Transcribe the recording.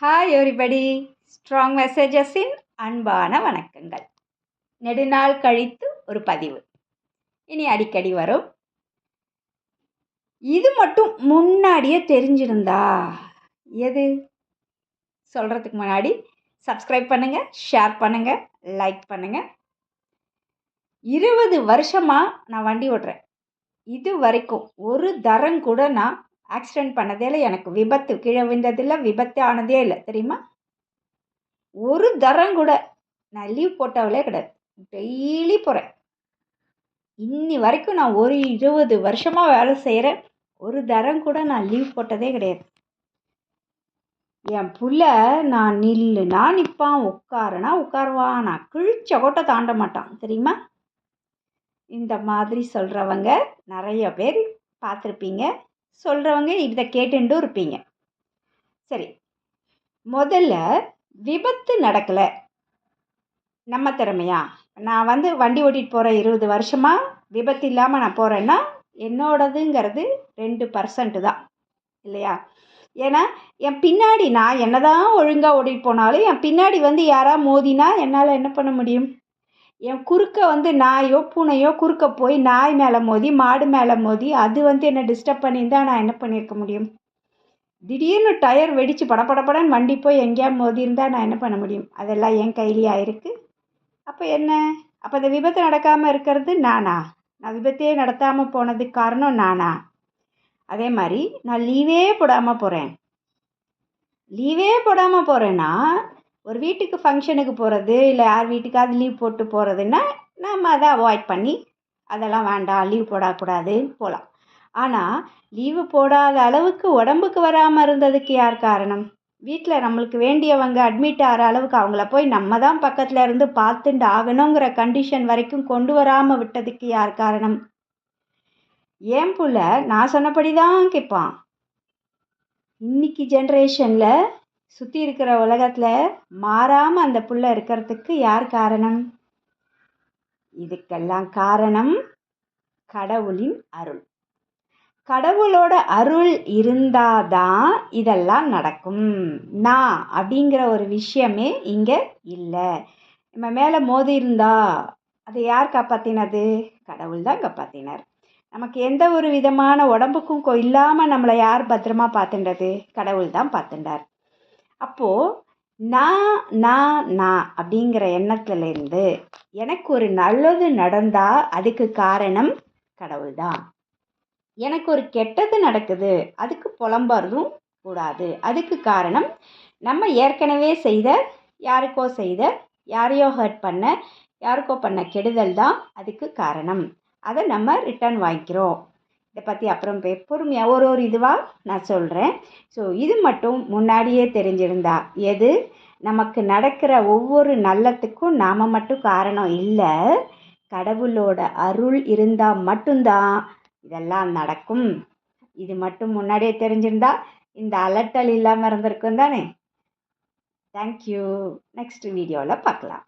Hi everybody strong மெசேஜஸின் அன்பான வணக்கங்கள். நெடுநாள் கழித்து ஒரு பதிவு. இனி அடிக்கடி வரும். இது மட்டும் முன்னாடியே தெரிஞ்சிருந்தா எது? சொல்கிறதுக்கு முன்னாடி சப்ஸ்கிரைப் பண்ணுங்கள் ஷேர் பண்ணுங்கள் லைக் பண்ணுங்கள் இருபது வருஷமாக நான் வண்டி ஓட்டுறேன். இது வரைக்கும் ஒரு தரம் கூட நான் ஆக்சிடெண்ட் பண்ணதே இல்லை எனக்கு விபத்து கீழே விழுந்ததில்லை விபத்து ஆனதே இல்லை தெரியுமா? ஒரு தரம் கூட நான் லீவ் போட்டவளே கிடையாது. டெய்லி போகிறேன் இன்னி வரைக்கும் நான் ஒரு இருபது வருஷமாக வேலை செய்கிறேன் ஒரு தரம் கூட நான் லீவ் போட்டதே கிடையாது. என் புள்ள நான் நில்லுனா நிற்பான் உட்காருனா உட்காருவான். நான் கிழிச்ச கோட்டை தாண்ட மாட்டான் தெரியுமா? இந்த மாதிரி சொல்கிறவங்க நிறைய பேர் பார்த்துருப்பீங்க. சொல்கிறவங்க இதை கேட்டுண்டும் இருப்பீங்க. சரி. முதல்ல விபத்து நடக்கலை. நம்ம திறமையா? நான் வந்து வண்டி ஓட்டிகிட்டு போகிற இருபது வருஷமாக விபத்து இல்லாமல் நான் போகிறேன்னா என்னோடதுங்கிறது ரெண்டு பர்சன்ட்டு தான். இல்லையா? ஏன்னா என் பின்னாடி நான் என்ன தான் ஒழுங்காக ஓடிட்டு போனாலும் என் பின்னாடி வந்து யாராக மோதினா என்னால் என்ன பண்ண முடியும்? என் குறுக்க வந்து நாயோ பூனையோ குறுக்க போய் நாய் மேலே மோதி மாடு மேலே மோதி அது வந்து என்னை டிஸ்டர்ப் பண்ணியிருந்தால் நான் என்ன பண்ணியிருக்க முடியும்? திடீர்னு டயர் வெடித்து படப்படப்படன்னு வண்டி போய் எங்கேயா மோதிருந்தால் நான் என்ன பண்ண முடியும்? அதெல்லாம் என் கையிலேயே ஆயிருக்கு அப்போ என்ன? அப்போ அந்த விபத்து நடக்காமல் இருக்கிறது நானா? நான் விபத்தையே நடத்தாமல் போனதுக்கு காரணம் நானா? அதே மாதிரி நான் லீவே போடாமல் போகிறேன் லீவே போடாமல் போகிறேன்னா ஒரு வீட்டுக்கு ஃபங்க்ஷனுக்கு போகிறது இல்லை யார் வீட்டுக்காவது லீவ் போட்டு போகிறதுன்னா நம்ம அதை அவாய்ட் பண்ணி அதெல்லாம் வேண்டாம் லீவ் போடக்கூடாது போகலாம் ஆனால் லீவு போடாத அளவுக்கு உடம்புக்கு வராமல் இருந்ததுக்கு யார் காரணம்? வீட்டில் நம்மளுக்கு வேண்டியவங்க அட்மிட் ஆகிற அளவுக்கு அவங்கள போய் நம்ம தான் பக்கத்தில் இருந்து பார்த்துட்டு ஆகணுங்கிற கண்டிஷன் வரைக்கும் கொண்டு வராமல் விட்டதுக்கு யார் காரணம்? ஏன் புள்ள? நான் சொன்னபடி தான் கேட்பான். இன்னைக்கு ஜென்ரேஷனில் சுற்றி இருக்கிற உலகத்தில் மாறாமல் அந்த புள்ள இருக்கிறதுக்கு யார் காரணம்? இதுக்கெல்லாம் காரணம் கடவுளின் அருள். கடவுளோட அருள் இருந்தாதான் இதெல்லாம் நடக்கும். நான் அப்படிங்கிற ஒரு விஷயமே இங்கே இல்லை. நம்ம மேலே மோதி இருந்தா அதை யார் காப்பாற்றினது கடவுள் தான் காப்பாற்றினார் நமக்கு எந்த ஒரு விதமான உடம்புக்கும் இல்லாமல் நம்மளை யார் பத்திரமா பார்த்துன்றது? கடவுள் தான் பார்த்துட்டார் அப்போது நான் நான் நான் அப்படிங்கிற எண்ணத்துலேருந்து எனக்கு ஒரு நல்லது நடந்தால் அதுக்கு காரணம் கடவுள் தான் எனக்கு ஒரு கெட்டது நடக்குது அதுக்கு புலம்புறதும் கூடாது. அதுக்கு காரணம் நம்ம ஏற்கனவே செய்த யாருக்கோ செய்த யாரையோ ஹர்ட் பண்ண யாருக்கோ பண்ண கெடுதல் தான் அதுக்கு காரணம். அதை நம்ம ரிட்டர்ன் வாங்கிக்கிறோம். இதை பற்றி அப்புறம் பொறுமையாக ஒரு ஒரு இதுவாக நான் சொல்கிறேன் ஸோ இது மட்டும் முன்னாடியே தெரிஞ்சிருந்தா எது? நமக்கு நடக்கிற ஒவ்வொரு நல்லத்துக்கும் நாம் மட்டும் காரணம் இல்லை. கடவுளோட அருள் இருந்தால் மட்டும்தான் இதெல்லாம் நடக்கும். இது மட்டும் முன்னாடியே தெரிஞ்சிருந்தா இந்த அலட்டல் இல்லாமல் இருந்திருக்கும் தானே? தேங்க்யூ நெக்ஸ்ட் வீடியோவில் பார்க்கலாம்